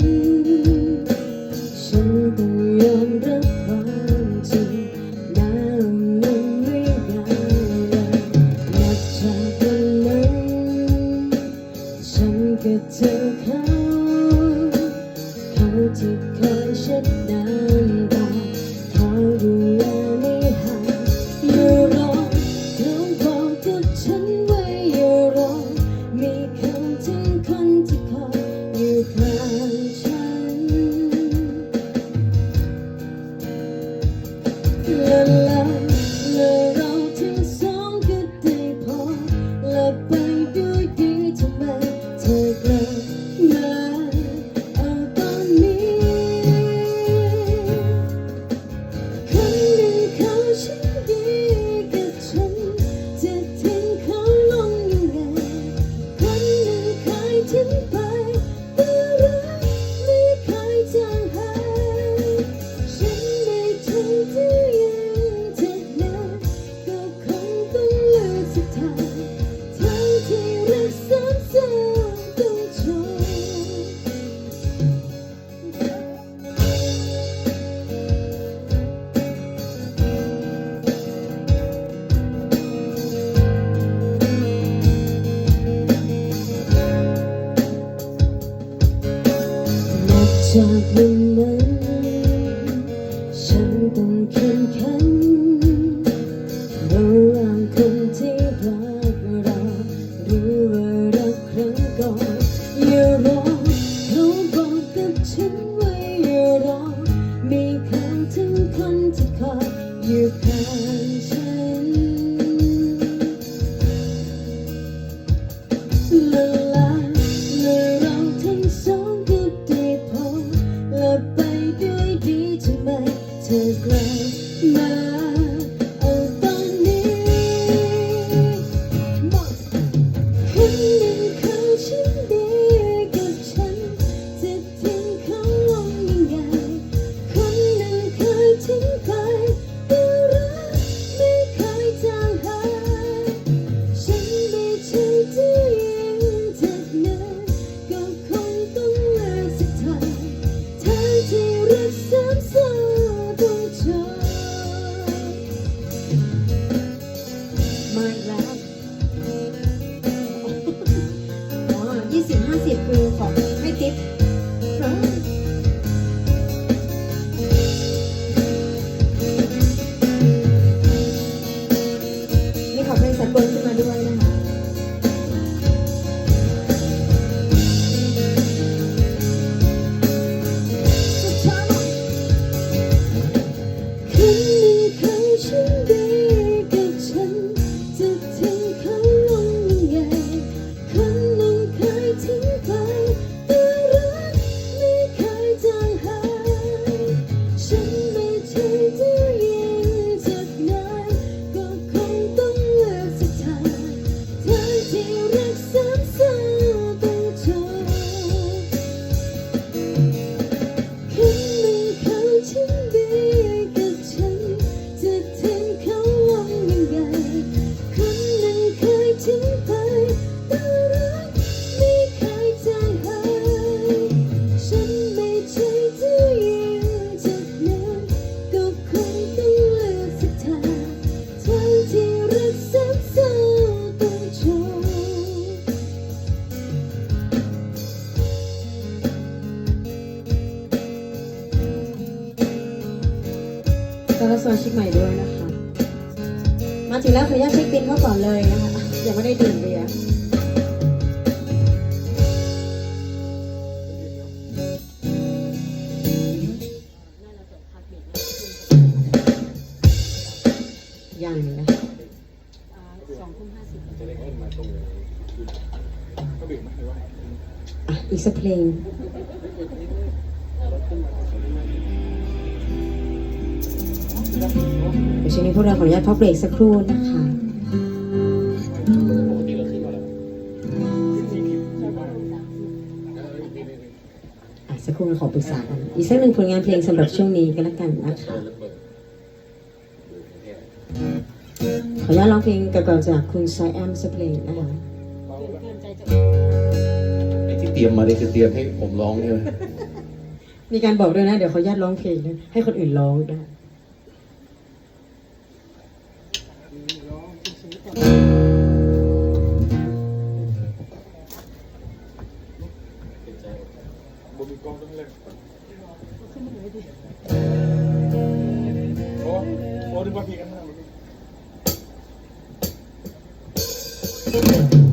ฉันต้อยอมรับความจริงดาวนั้นไม่ได้เลับจากวันนั้นฉันกับเธอค่ะ เธ จากวันนั้น ฉันต้องเข้มแข็งระหว่างคนที่รักเราหรือว่ารักครั้งก่อนอย่ารอเขาบอกกับฉันไว้อย่ารอมีเขาถึงคนที่คอยอยู่ ต้อนรับสมาชิกใหม่ด้วยนะคะ มาถึงแล้วขออนุญาตเช็คบินเข้าก่อนเลยนะคะยังไม่ได้ดื่มเบียร์ยังนะสองทุ่มห้าสิบอะอีกสักเพลง เดี๋ยวช่วงนี้พวกเราขออนุญาตพักเบรกสักครู่นะคะอะสักครู่เราขอปรึกษากันอีกสักหนึ่งผลงานเพลงสำหรับช่วงนี้ก็แล้วกันนะคะขออนุญาตร้องเพลงเก่าๆจากคุณไซแอมสักเพลงนะคะไอ้ที่เตรียมมาเนี่ยคือเตรียมให้ผมร้องใช่ไหมมีการบอกด้วยนะ เดี๋ยวขออนุญาตร้องเพลงนะให้คนอื่นร้องนะคะ นึก